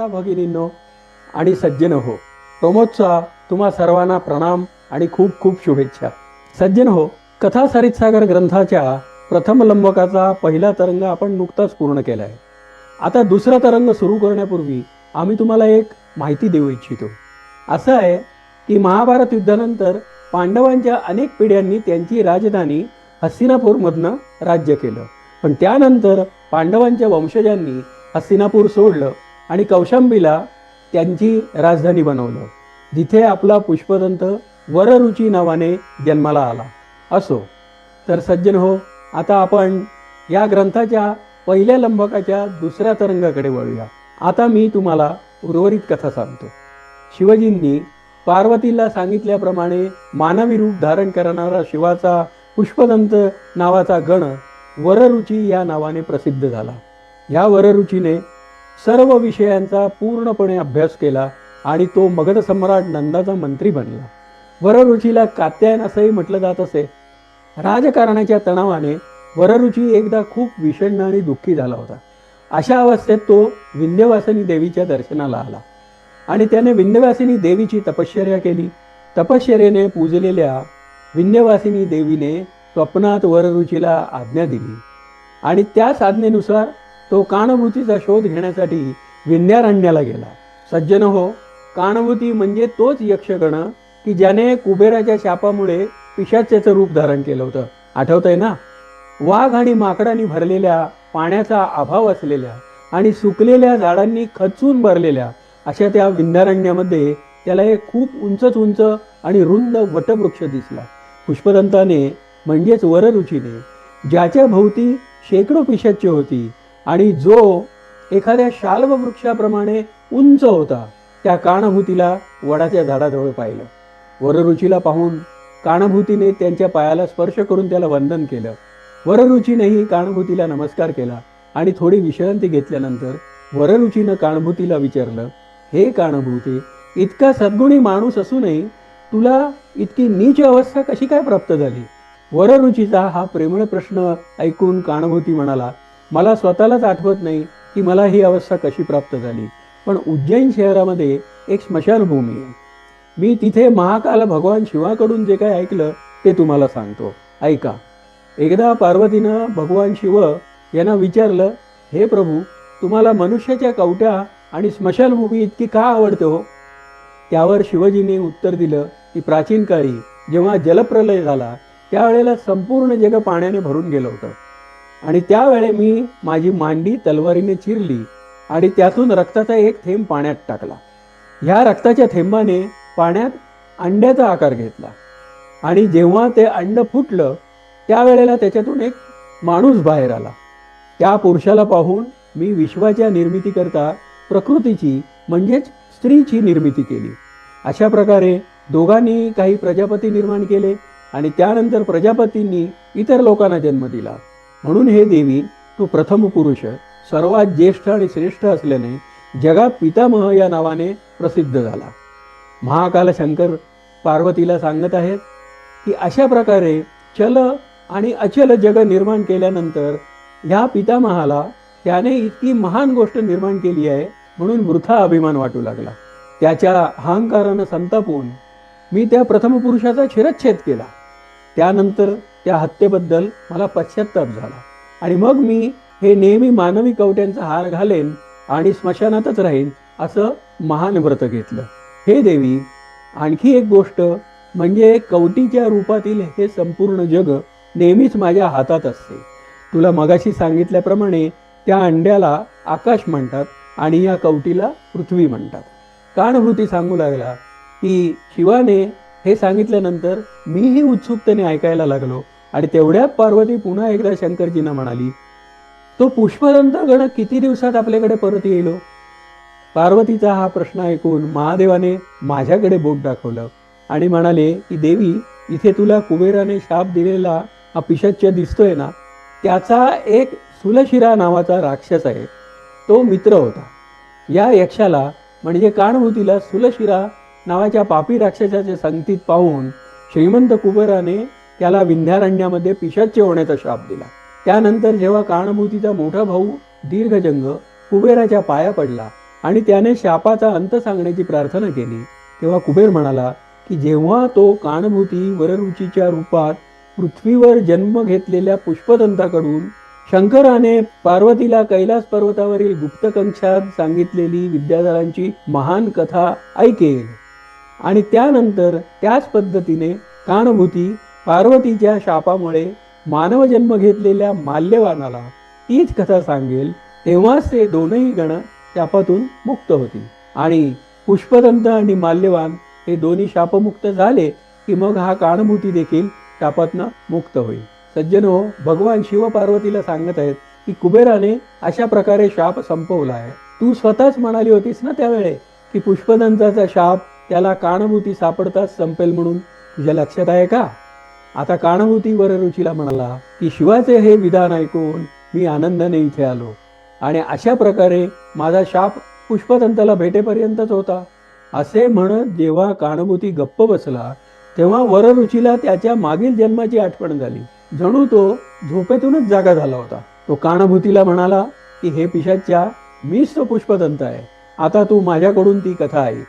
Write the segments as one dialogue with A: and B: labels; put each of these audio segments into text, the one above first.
A: माता भगिनींनो आणि सज्जन हो प्रमोदचा तुम्हा सर्वांना प्रणाम आणि खूप खूप शुभेच्छा. सज्जन हो कथा सरितसागर ग्रंथाच्या प्रथम लंबकाचा पहिला तरंग आपण नुकताच पूर्ण केला आहे आता दुसरा तरंग सुरू करण्यापूर्वी आम्ही तुम्हाला एक माहिती देऊ इच्छितो. असं आहे की महाभारत युद्धानंतर पांडवांच्या अनेक पिढ्यांनी त्यांची राजधानी हस्तिनापूरमधनं राज्य केलं. पण त्यानंतर पांडवांच्या वंशजांनी हस्तिनापूर सोडलं आणि कौशांबीला त्यांची राजधानी बनवलं जिथे आपला पुष्पदंत वररुची नावाने जन्माला आला. असो तर सज्जन हो आता आपण या ग्रंथाच्या पहिल्या लंबकाच्या दुसऱ्या तरंगाकडे वळूया. आता मी तुम्हाला उर्वरित कथा सांगतो. शिवजींनी पार्वतीला सांगितल्याप्रमाणे मानवी रूप धारण करणारा शिवाचा पुष्पदंत नावाचा गण वररुची या नावाने प्रसिद्ध झाला. या वररुचीने सर्व विषयांचा पूर्णपणे अभ्यास केला आणि तो मगध सम्राट नंदाचा मंत्री बनला. वररुचीला कात्यायन असंही म्हटलं जात असे. राजकारणाच्या तणावाने वररुची एकदा खूप विषण्ण आणि दुःखी झाला होता. अशा अवस्थेत तो विंध्यवासिनी देवीच्या दर्शनाला आला आणि त्याने विंध्यवासिनी देवीची तपश्चर्या केली. तपश्चर्याने पूजलेल्या विंध्यवासिनी देवीने स्वप्नात वररुचीला आज्ञा दिली आणि त्याच आज्ञेनुसार तो काणभूतीचा शोध घेण्यासाठी विंध्यारण्याला गेला. सज्जन हो काणभूती म्हणजे तोच यक्षगण की ज्याने कुबेराच्या शापामुळे पिशाच्याचं रूप धारण केलं होतं. आठवतंय ना? वाघ आणि माकडांनी भरलेल्या पाण्याचा अभाव असलेल्या आणि सुकलेल्या झाडांनी खचून भरलेल्या अशा त्या विंध्यारण्यामध्ये त्याला एक खूप उंचच उंच आणि रुंद वटवृक्ष दिसला. पुष्पदंताने म्हणजेच वररुचीने ज्याच्या भोवती शेकडो पिशाच्य होती आणि जो एखाद्या शाल्व वृक्षाप्रमाणे उंच होता त्या काणभूतीला वडाच्या झाडाजवळ पाहिलं. वररुचीला पाहून काणभूतीने त्यांच्या पायाला स्पर्श करून त्याला वंदन केलं. वररुचीनेही काणभूतीला नमस्कार केला आणि थोडी विश्रांती घेतल्यानंतर वररुचीनं काणभूतीला विचारलं हे काणभूती इतका सद्गुणी माणूस असूनही तुला इतकी नीच अवस्था कशी काय प्राप्त झाली? वररुचीचा हा प्रेमळ प्रश्न ऐकून काणभूती म्हणाला मला स्वतःलाच आठवत नाही की मला ही अवस्था कशी प्राप्त झाली. पण उज्जैन शहरामध्ये एक स्मशानभूमी आहे. मी तिथे महाकाल भगवान शिवाकडून जे काय ऐकलं ते तुम्हाला सांगतो. ऐका. एकदा पार्वतीनं भगवान शिव यांना विचारलं हे प्रभू तुम्हाला मनुष्याच्या कवट्या आणि स्मशानभूमी इतकी का आवडते हो? त्यावर शिवजीने उत्तर दिलं की प्राचीन काळी जेव्हा जलप्रलय झाला त्यावेळेला संपूर्ण जग पाण्याने भरून गेलं होतं. आणि त्यावेळे मी माझी मांडी तलवारीने चिरली आणि त्यातून रक्ताचा एक थेंब पाण्यात टाकला. ह्या रक्ताच्या थेंबाने पाण्यात अंड्याचा आकार घेतला. आणि जेव्हा ते अंड फुटलं त्यावेळेला त्याच्यातून एक माणूस बाहेर आला. त्या पुरुषाला पाहून मी विश्वाच्या निर्मितीकरता प्रकृतीची म्हणजेच स्त्रीची निर्मिती केली. अशा प्रकारे दोघांनी काही प्रजापती निर्माण केले आणि त्यानंतर प्रजापतींनी इतर लोकांना जन्म दिला. म्हणून हे देवी तू प्रथम पुरुष सर्वात ज्येष्ठ आणि श्रेष्ठ असल्याने जगात पितामह या नावाने प्रसिद्ध झाला. महाकाल शंकर पार्वतीला सांगत आहेत की अशा प्रकारे चल आणि अचल जग निर्माण केल्यानंतर ह्या पितामहाला त्याने इतकी महान गोष्ट निर्माण केली आहे म्हणून वृथा अभिमान वाटू लागला. त्याच्या अहंकारानं संतापून मी त्या प्रथम पुरुषाचा शिरच्छेद केला. त्यानंतर त्या हत्येबद्दल मला पश्चाताप झाला. आणि मग मी हे नेहमी मानवी कवट्यांचा हार घालेन आणि स्मशानातच राहीन असं महान व्रत घेतलं. हे देवी आणखी एक गोष्ट म्हणजे कवटीच्या रूपातील हे संपूर्ण जग नेहमीच माझ्या हातात असते. तुला मगाशी सांगितल्याप्रमाणे त्या अंड्याला आकाश म्हणतात आणि या कवटीला पृथ्वी म्हणतात. काणभृती सांगू लागला की शिवाने हे सांगितल्यानंतर मीही उत्सुकतेने ऐकायला लागलो आणि तेवढ्यात पार्वती पुन्हा एकदा शंकरजींना म्हणाली तो पुष्पदंत गण किती दिवसात आपल्याकडे परत येईल? पार्वतीचा हा प्रश्न ऐकून महादेवाने माझ्याकडे बोट दाखवलं आणि म्हणाले की देवी इथे तुला कुबेराने शाप दिलेला हा पिशाच्य दिसतोय ना त्याचा एक सुलशिरा नावाचा राक्षस आहे. तो मित्र होता. या यक्षाला म्हणजे काणभूतीला सुलशिरा नावाच्या पापी राक्षसाच्या संगतीत पाहून श्रीमंत कुबेराने त्याला विंध्यारण्यामध्ये पिशाच्य होण्याचा शाप दिला. त्यानंतर जेव्हा काणभूतीचा मोठा भाऊ दीर्घजंग कुबेराच्या पाया पडला आणि त्याने शापाचा अंत सांगण्याची प्रार्थना केली तेव्हा कुबेर म्हणाला की जेव्हा तो काणभूती वररुचीच्या रूपात पृथ्वीवर जन्म घेतलेल्या पुष्पदंताकडून शंकराने पार्वतीला कैलास पर्वतावरील गुप्तकंक्षात सांगितलेली विद्याधरांची महान कथा ऐकेल. आणि त्यानंतर त्याच पद्धतीने कानभूती पार्वतीच्या शापामुळे मानव जन्म घेतलेल्या माल्यवानाला तीच कथा सांगेल तेव्हाच ते दोनही गण शापातून मुक्त होतील. आणि पुष्पदंत आणि माल्यवान हे दोन्ही शापमुक्त झाले की मग हा कानभूती देखील शापातनं मुक्त होईल. सज्जन हो भगवान शिवपार्वतीला सांगत आहेत की कुबेराने अशा प्रकारे शाप संपवला आहे तू स्वतःच म्हणाली होतीस ना त्यावेळे की पुष्पदंताचा शाप त्याला काणभूती सापडताच संपेल म्हणून. तुझ्या लक्षात आहे का? आता काणभूती वररुचीला म्हणाला की शिवाचे हे विधान ऐकून मी आनंदाने इथे आलो. आणि अशा प्रकारे माझा शाप पुष्पतंताला भेटेपर्यंतच होता. असे म्हणत जेव्हा काणभूती गप्प बसला तेव्हा वररुचीला त्याच्या मागील जन्माची आठवण झाली. जणू तो झोपेतूनच जागा झाला होता. तो काणभूतीला म्हणाला की हे पिशाच्या मीच तो पुष्पतंत आहे. आता तू माझ्याकडून ती कथा ऐक.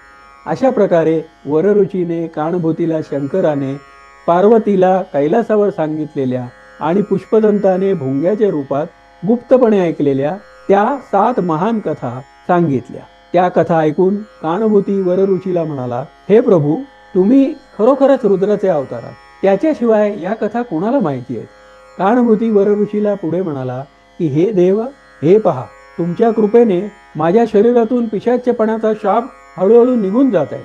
A: अशा प्रकारे वररुचीने काणभूतीला शंकराने पार्वतीला कैलासावर सांगितलेल्या आणि पुष्पदंताने भोंग्याच्या रूपात गुप्तपणे ऐकलेल्या त्या सात महान कथा सांगितल्या. त्या कथा ऐकून काणभूती वररुचीला म्हणाला हे प्रभू तुम्ही खरोखरच रुद्राचे अवतार त्याच्याशिवाय या कथा कोणाला माहिती आहेत काणभूती वरऋषीला पुढे म्हणाला की हे देव हे पहा तुमच्या कृपेने माझ्या शरीरातून पिशाच्यपणाचा शाप हळूहळू निघून जात आहे.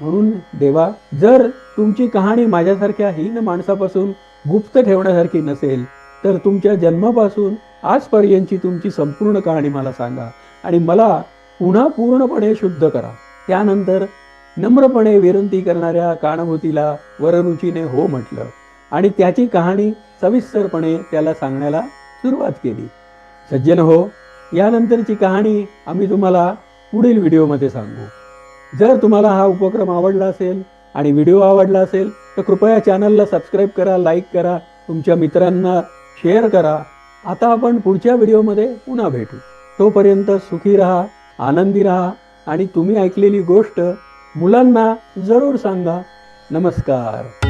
A: म्हणून देवा जर तुमची कहाणी माझ्यासारख्या हीन माणसापासून गुप्त ठेवण्यासारखी नसेल तर तुमच्या जन्मापासून आजपर्यंतची तुमची संपूर्ण कहाणी मला सांगा आणि मला पुन्हा पूर्णपणे शुद्ध करा. त्यानंतर नम्रपणे विनंती करणाऱ्या काणभूतीला वररुचीने हो म्हटलं आणि त्याची कहाणी सविस्तरपणे त्याला सांगण्याला सुरुवात केली. सज्जन हो यानंतरची कहाणी आम्ही तुम्हाला पुढील व्हिडिओमध्ये सांगू. जर तुम्हाला हा उपक्रम आवडला असेल आणि व्हिडिओ आवडला असेल तर कृपया चॅनलला सबस्क्राईब करा लाईक करा तुमच्या मित्रांना शेअर करा. आता आपण पुढच्या व्हिडिओमध्ये पुन्हा भेटू. तोपर्यंत सुखी राहा आनंदी राहा आणि तुम्ही ऐकलेली गोष्ट मुलांना जरूर सांगा. नमस्कार.